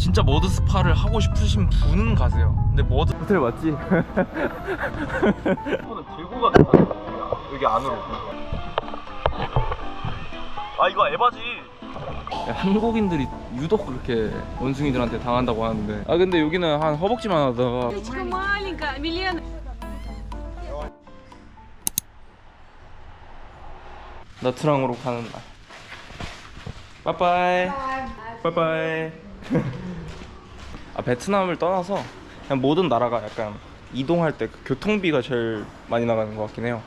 진짜 머드 스파를 하고 싶으신 분은 가세요. 근데 머드 호텔 맞지? 이거는 들고 가는 거야. 여기 안으로. 아 이거 에바지. 한국인들이 유독 그렇게 원숭이들한테 당한다고 하는데. 아 근데 여기는 한 허벅지만 하다가. 나트랑으로 가는 날. 빠빠이. 빠빠이. 아 베트남을 떠나서 그냥 모든 나라가 약간 이동할 때 그 교통비가 제일 많이 나가는 것 같긴 해요.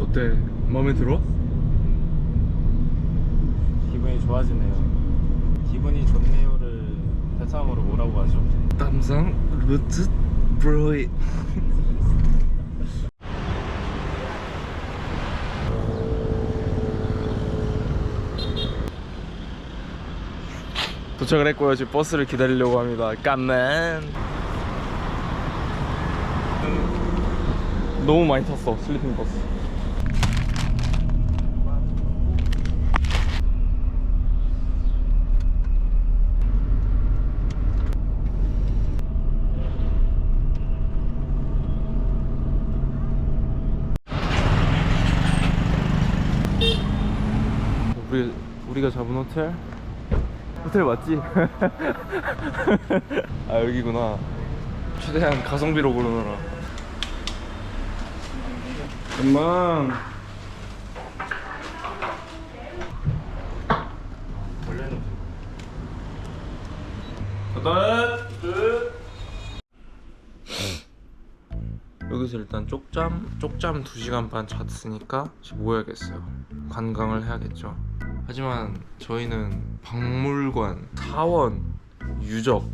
어때? 마음에 들어? 기분이 좋아지네요. 기분이 좋네요를 베트남어로 뭐라고 하죠? 땀상 루트 브로이. 도착을 했고요. 지금 버스를 기다리려고 합니다. 깜만. 너무 많이 탔어 슬리핑 버스. 우리 우리가 잡은 호텔 호텔 맞지? 아 여기구나. 최대한 가성비로 고르느라. 엄마. 끝. 여기서 일단 쪽잠 쪽잠 2시간 반 잤으니까 모여야겠어요. 관광을 해야겠죠. 하지만 저희는 박물관 사원 유적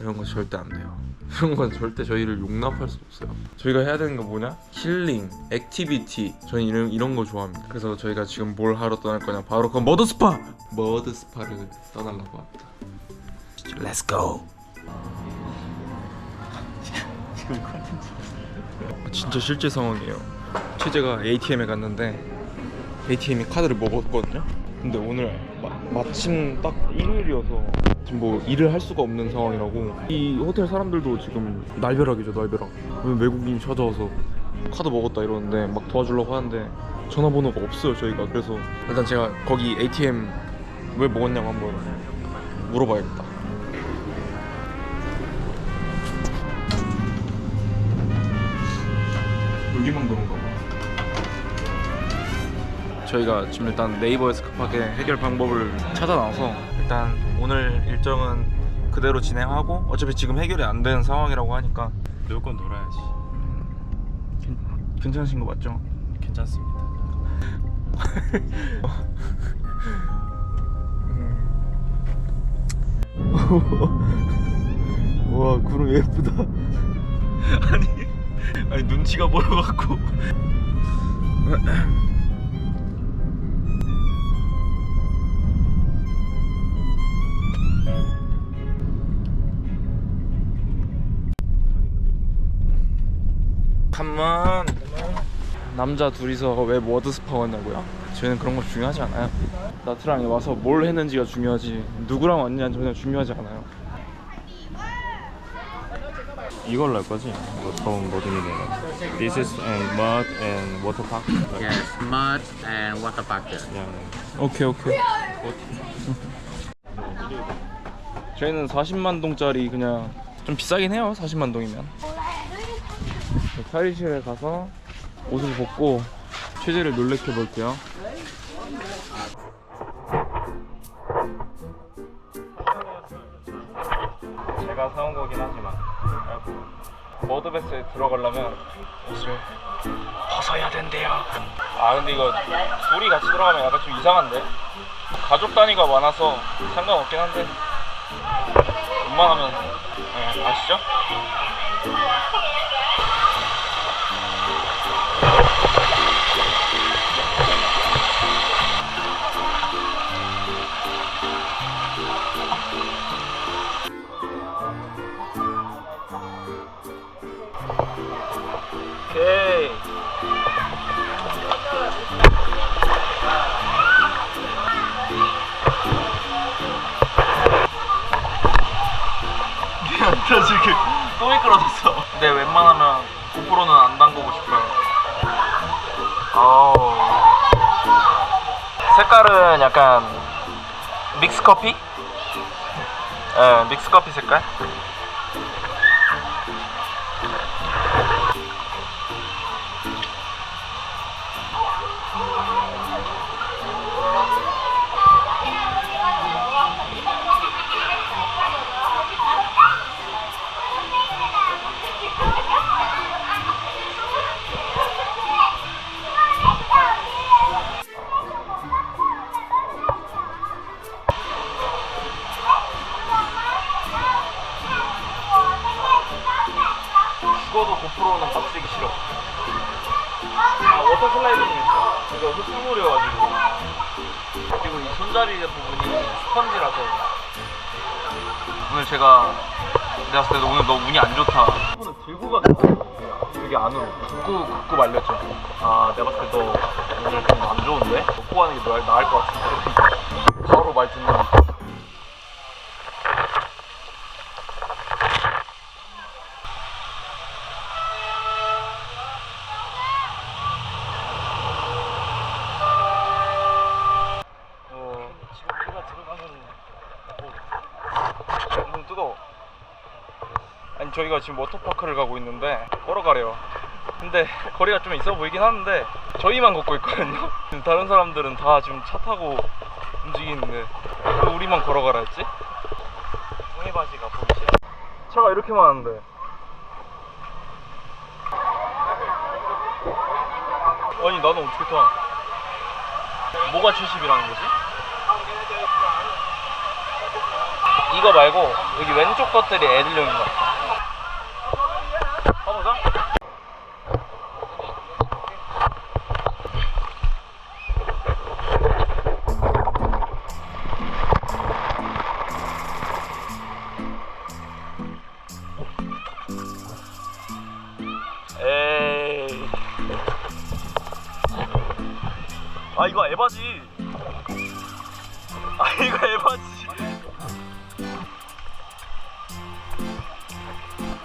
이런 거 절대 안 돼요. 이런 건 절대 저희를 용납할 수 없어요. 저희가 해야 되는 거 뭐냐? 힐링 액티비티. 저는 이런, 이런 거 좋아합니다. 그래서 저희가 지금 뭘 하러 떠날 거냐? 바로 그 머드 스파! 머드 스파를 떠나려고 합니다. Let's go 진짜 실제 상황이에요. 최재가 ATM에 갔는데 ATM이 카드를 먹었거든요. 근데 오늘 마, 마침 딱 일요일이어서 지금 뭐 일을 할 수가 없는 상황이라고 이 호텔 사람들도 지금 날벼락이죠 날벼락. 외국인이 찾아와서 카드 먹었다 이러는데 막 도와주려고 하는데 전화번호가 없어요 저희가 그래서 일단 제가 거기 ATM 왜 먹었냐고 한번 물어봐야겠다. 여기만 그런가 봐. 저희가 지금 일단 네이버에서 급하게 해결 방법을 찾아 나와서 일단 오늘 일정은 그대로 진행하고 어차피 지금 해결이 안 되는 상황이라고 하니까 놀 건 놀아야지. 괜, 괜찮으신 거 맞죠? 괜찮습니다. 와 구름 예쁘다. 아니 아니 눈치가 보여갖고. 잠만 남자 둘이서 왜 워드 스파 왔냐고요? 저희는 그런 거 중요하지 않아요. 나트랑에 와서 뭘 했는지가 중요하지 누구랑 왔냐는 전혀 중요하지 않아요. 이걸로 할 거지? 뭐 처음 모든 게 This is and mud and water park. Yes, mud and water park. Yeah. 오케이 오케이. 저희는 40만 동짜리 그냥 좀 비싸긴 해요. 40만 동이면. 탈의실에 가서 옷을 벗고 최재를 놀래켜 볼게요. 머드베스에 들어가려면 옷을 벗어야 된대요. 아 근데 이거 둘이 같이 들어가면 약간 좀 이상한데? 가족 단위가 많아서 상관없긴 한데 웬만하면 네, 아시죠? 나 지금 또 미끄러졌어. 근데 웬만하면 고프로는 안 담그고 싶어요. 아우. 색깔은 약간 믹스 커피? 예, 믹스 커피 색깔? 좋은데? 먹고 가는 게 나을, 나을 것 같은데. 바로 말 듣는 거. 어, 저희가 지금 워터파크를 가고 있는데 걸어가래요. 근데 거리가 좀 있어 보이긴 하는데 저희만 걷고 있거든요. 다른 사람들은 다 지금 차 타고 움직이는데 왜 우리만 걸어가라 했지? 홍해바지가 보이시? 차가 이렇게 많은데. 아니 나는 어떻게 타? 뭐가 70이라는 거지? 이거 말고 여기 왼쪽 것들이 애들용인 것 같아. 아 이거 에바지. 아 이거 에바지.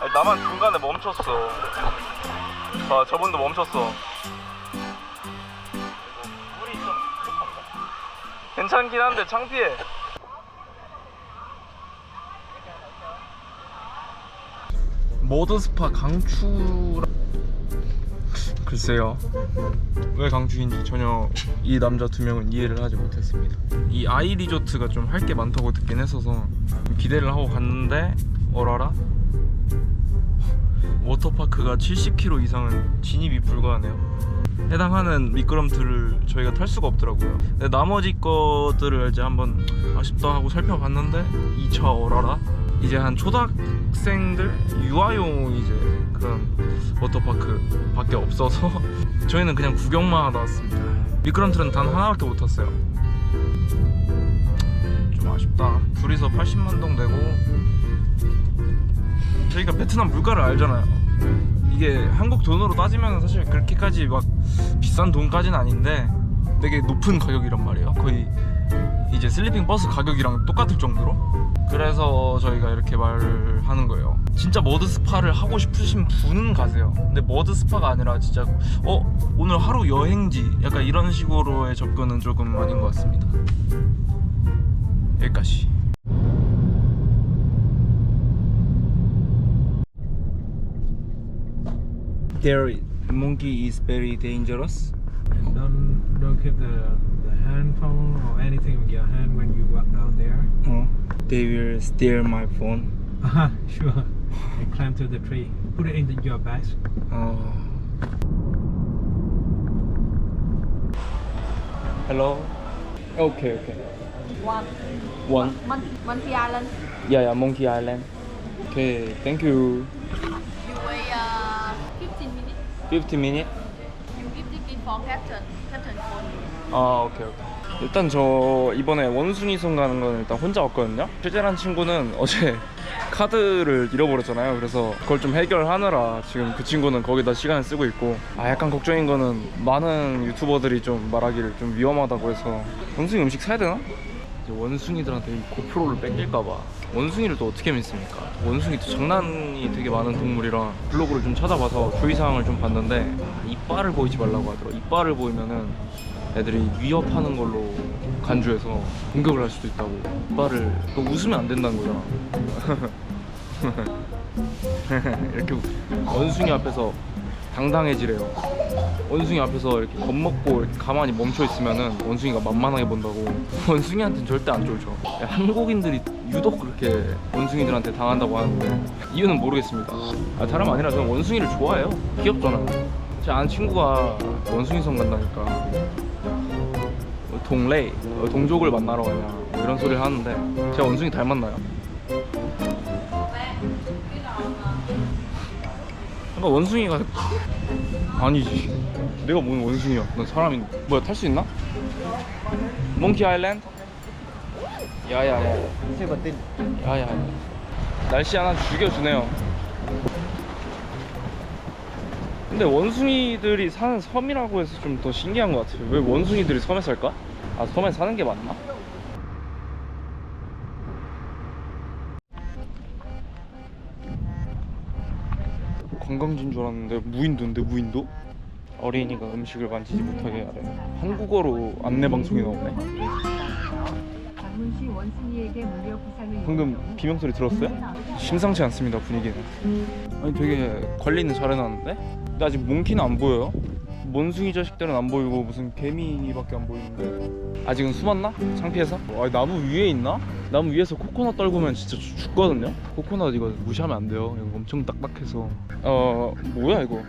아니, 나만 중간에 멈췄어. 아 저분도 멈췄어. 괜찮긴 한데 창피해. 모드 스파 강추 글쎄요. 왜 강추인지 전혀 이 남자 두 명은 이해를 하지 못했습니다. 이 아이 리조트가 좀 할 게 많다고 듣긴 했어서 기대를 하고 갔는데 어라라? 워터파크가 70km 이상은 진입이 불가하네요. 해당하는 미끄럼틀을 저희가 탈 수가 없더라고요. 근데 나머지 것들을 이제 한번 아쉽다 하고 살펴봤는데 2차 어라라? 이제 한 초등학생들 유아용 이제 그런 워터파크 밖에 없어서 저희는 그냥 구경만 하다 왔습니다. 미끄럼틀은 단 하나밖에 못 탔어요. 좀 아쉽다. 둘이서 80만 동 내고. 저희가 베트남 물가를 알잖아요. 이게 한국 돈으로 따지면 사실 그렇게까지 막 비싼 돈까지는 아닌데 되게 높은 가격이란 말이에요. 거의 이제 슬리핑 버스 가격이랑 똑같을 정도로? 그래서 저희가 이렇게 말을 하는 거예요. 진짜 머드 스파를 하고 싶으신 분은 가세요. 근데 머드 스파가 아니라 진짜 어 오늘 하루 여행지. 약간 이런 식으로의 접근은 조금 아닌 것 같습니다. 여기까지. There monkey is very dangerous. Don't don't keep the the hand phone or anything with your hand when you walk down there. 어, they will steal my phone. Uh, sure. And climb to the tree. Put it in the, your bag. 어. Hello. Okay, okay. One. One. Mon- Monkey Island. Yeah, yeah, Monkey Island. Okay, thank you. You wait uh, 15 minutes. 50 minute. You give ticket for captain. Captain call you. 아, 오케이, 오케이. 일단 저 이번에 원순이송 가는 건 일단 혼자 왔거든요. 최재란 친구는 어제 카드를 잃어버렸잖아요. 그래서 그걸 좀 해결하느라 지금 그 친구는 거기다 시간을 쓰고 있고 아 약간 걱정인 거는 많은 유튜버들이 좀 말하기를 좀 위험하다고 해서 원순이 음식 사야 되나? 이제 원숭이들한테 이 고프로를 뺏길까봐 원숭이를 또 어떻게 믿습니까? 원숭이도 장난이 되게 많은 동물이라 블로그를 좀 찾아봐서 주의사항을 좀 봤는데 이빨을 보이지 말라고 하더라고 이빨을 보이면은 애들이 위협하는 걸로 간주해서 공격을 할 수도 있다고. 이빨을 그거 웃으면 안 된다는 거잖아. 이렇게 원숭이 앞에서 당당해지래요. 원숭이 앞에서 이렇게 겁먹고 이렇게 가만히 멈춰 있으면은 원숭이가 만만하게 본다고. 원숭이한테는 절대 안 쫄죠. 한국인들이 유독 그렇게 원숭이들한테 당한다고 하는데 이유는 모르겠습니다. 아, 다름 아니라 저는 원숭이를 좋아해요. 귀엽잖아요. 제 아는 친구가 원숭이 성 간다니까 동레 어, 동족을 만나러 가냐 뭐 이런 소리를 하는데 제가 원숭이 닮았나요? 그러니까 원숭이가 아니지. 내가 뭔 원숭이야? 난 사람인데 뭐야 탈 수 있나? 몽키 아일랜드? 야야야 야야. 날씨 하나 죽여주네요 근데 원숭이들이 사는 섬이라고 해서 좀 더 신기한 것 같아요 왜 원숭이들이 섬에 살까? 아 섬에 사는 게 맞나? 관광지인 줄 알았는데 무인도인데 무인도? 어린이가 음식을 만지지 못하게 하래 한국어로 안내 방송이 나오네 방금 비명소리 들었어요? 심상치 않습니다 분위기는 아니 되게 관리는 잘해놨는데? 근데 아직 몽키는 안 보여요 원숭이 자식들은 안 보이고 무슨 개미밖에 안 보이는데 아직은 숨었나? 창피해서? 아 나무 위에 있나? 나무 위에서 코코넛 떨구면 진짜 죽- 죽거든요? 코코넛 이거 무시하면 안 돼요 이거 엄청 딱딱해서 어 뭐야 이거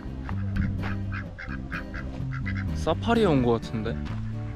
사파리에 온 것 같은데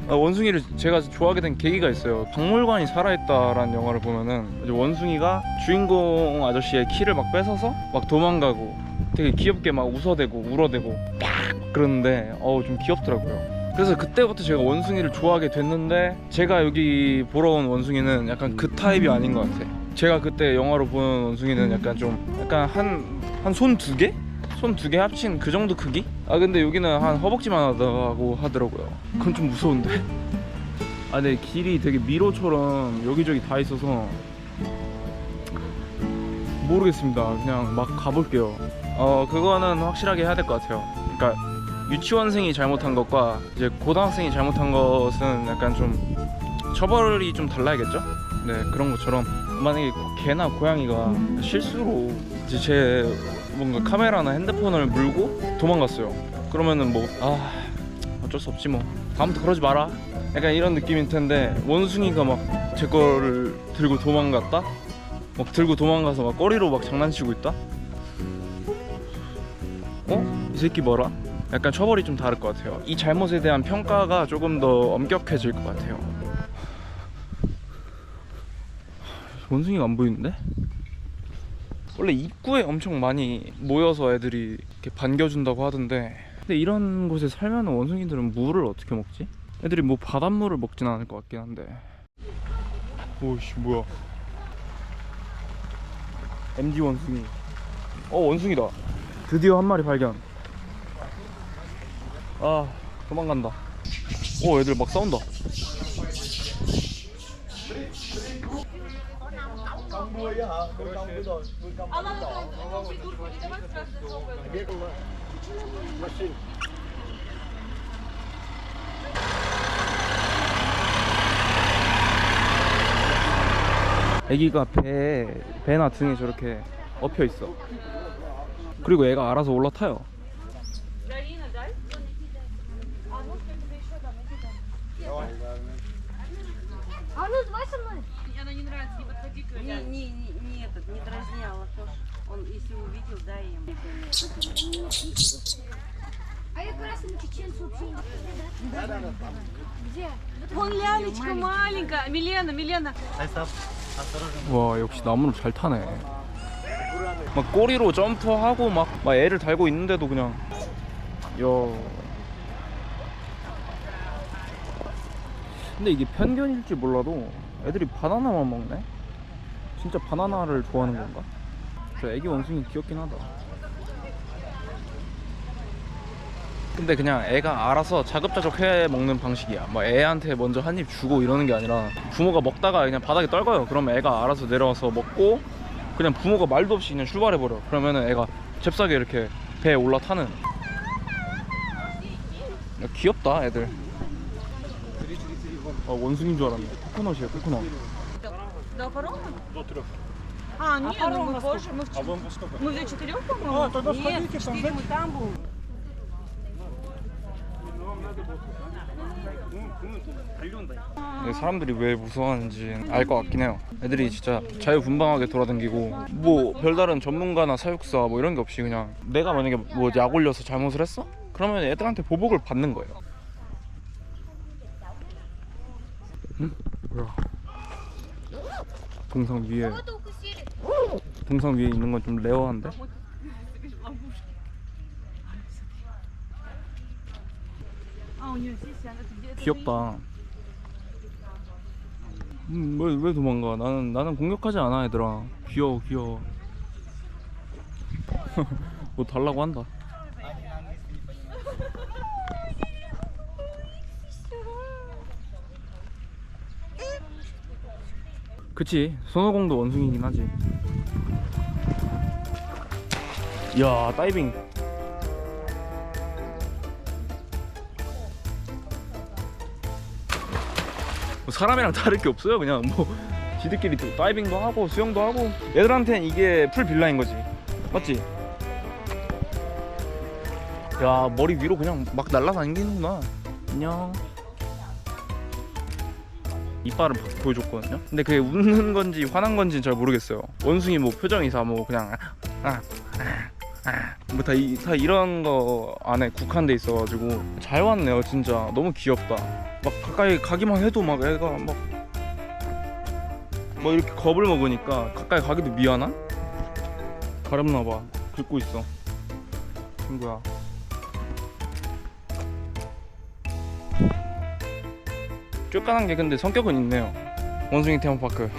아, 원숭이를 제가 좋아하게 된 계기가 있어요. 박물관이 살아있다라는 영화를 보면은 원숭이가 주인공 아저씨의 키를 막 뺏어서 막 도망가고 되게 귀엽게 막 웃어대고 울어대고 딱 그러는데 어우 좀 귀엽더라고요. 그래서 그때부터 제가 원숭이를 좋아하게 됐는데 제가 여기 보러 온 원숭이는 약간 그 타입이 아닌 것 같아. 제가 그때 영화로 본 원숭이는 약간 좀 약간 한 한 손 두 개? 손 두 개 합친 그 정도 크기? 아 근데 여기는 한 허벅지만 하다고 하더라고요. 그건 좀 무서운데. 아 근데 길이 되게 미로처럼 여기저기 다 있어서 모르겠습니다. 그냥 막 가볼게요. 어 그거는 확실하게 해야 될 것 같아요. 그러니까 유치원생이 잘못한 것과 이제 고등학생이 잘못한 것은 약간 좀 처벌이 좀 달라야겠죠? 네 그런 것처럼 만약에 개나 고양이가 실수로 이제 제 뭔가 카메라나 핸드폰을 물고 도망갔어요. 그러면은 뭐 아 어쩔 수 없지 뭐 다음부터 그러지 마라. 약간 이런 느낌일 텐데 원숭이가 막 제 거를 들고 도망갔다. 막 들고 도망가서 막 꼬리로 막 장난치고 있다. 어? 이 새끼 뭐라? 약간 처벌이 좀 다를 것 같아요. 이 잘못에 대한 평가가 조금 더 엄격해질 것 같아요. 원숭이가 안 보이는데? 원래 입구에 엄청 많이 모여서 애들이 이렇게 반겨준다고 하던데 근데 이런 곳에 살면 원숭이들은 물을 어떻게 먹지? 애들이 뭐 바닷물을 먹진 않을 것 같긴 한데 오씨 뭐야 MD 원숭이 어 원숭이다 드디어 한 마리 발견. 아 도망간다. 오 애들 막 싸운다. 애기가 배 배나 등에 저렇게 엎여 있어. 그리고 애가 알아서 올라타요. А ну давай со мной. Не, не, не, не этот, не дразняла тоже. Он, если увидел, дай им. А я как раз ему чеченцу вообще Где? Вон лялечка маленькая. Милена, Милена. 와 역시 나무를 잘 타네. 막 꼬리로 점프하고 막, 막 애를 달고 있는데도 그냥 야. 근데 이게 편견일지 몰라도 애들이 바나나만 먹네. 진짜 바나나를 좋아하는 건가? 저 애기 원숭이 귀엽긴 하다. 근데 그냥 애가 알아서 자급자족 해 먹는 방식이야. 뭐 애한테 먼저 한 입 주고 이러는 게 아니라 부모가 먹다가 그냥 바닥에 떨궈요. 그러면 애가 알아서 내려와서 먹고 그냥 부모가 말도 없이 그냥 출발해 버려. 그러면은 애가 잽싸게 이렇게 배에 올라타는. 야, 귀엽다 애들. 아 원숭이인 줄 알았네. 코코넛이야 코코넛. Да, парома? А, нет, ну мы позже. Мы, в... мы для четырех, по-моему? А, тогда нет, в четыре мы там будем. 음, 사람들이 왜 무서워하는지 알 것 같긴 해요 애들이 진짜 자유분방하게 돌아다니고 뭐 별다른 전문가나 사육사 뭐 이런 게 없이 그냥 내가 만약에 뭐 약 올려서 잘못을 했어? 그러면 애들한테 보복을 받는 거예요 응? 뭐야 동상 위에 동상 위에 있는 건 좀 레어한데? 귀엽다. 음, 왜, 왜 도망가? 나는 나는 공격하지 않아 얘들아. 귀여워 귀여워. 뭐 달라고 한다. 그치 손오공도 원숭이긴 하지. 야 다이빙 뭐 사람이랑 다를 게 없어요. 그냥 뭐 지들끼리 또 다이빙도 하고 수영도 하고. 얘들한테는 이게 풀 빌라인 거지. 맞지? 야 머리 위로 그냥 막 날아다니는구나. 안녕. 이빨을 보- 보여줬거든요? 근데 그게 웃는 건지 화난 건지는 잘 모르겠어요. 원숭이 뭐 표정이 다뭐 그냥 아, 뭐다 다 이런 거 안에 국한돼 있어가지고 잘 왔네요 진짜. 너무 귀엽다. 막 가까이 가기만 해도 막 애가 막 뭐 이렇게 겁을 먹으니까 가까이 가기도 미안한? 가렵나봐. 긁고 있어. 친구야. 쫓겨난 게 근데 성격은 있네요. 원숭이 테마파크.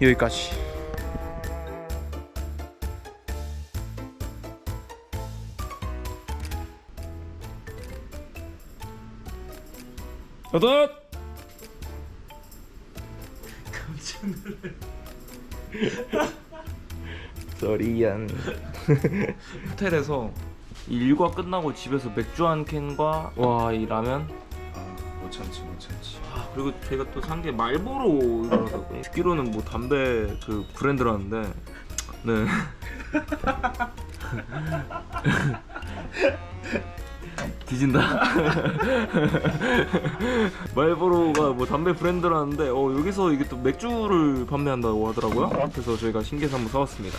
여기까지 여덟. 쏘리안 호텔에서 이 일과 끝나고 집에서 맥주 한 캔과 와 이 라면? 못 참지 못 참지. 아, 그리고 제가 또 산 게 말보로 이러더라고요. 듣기로는 뭐 담배 그 브랜드라는데 네 뒤진다. 말보로가 뭐 담배 브랜드라는데 어 여기서 이게 또 맥주를 판매한다고 하더라고요. 그래서 저희가 신기해서 한번 사왔습니다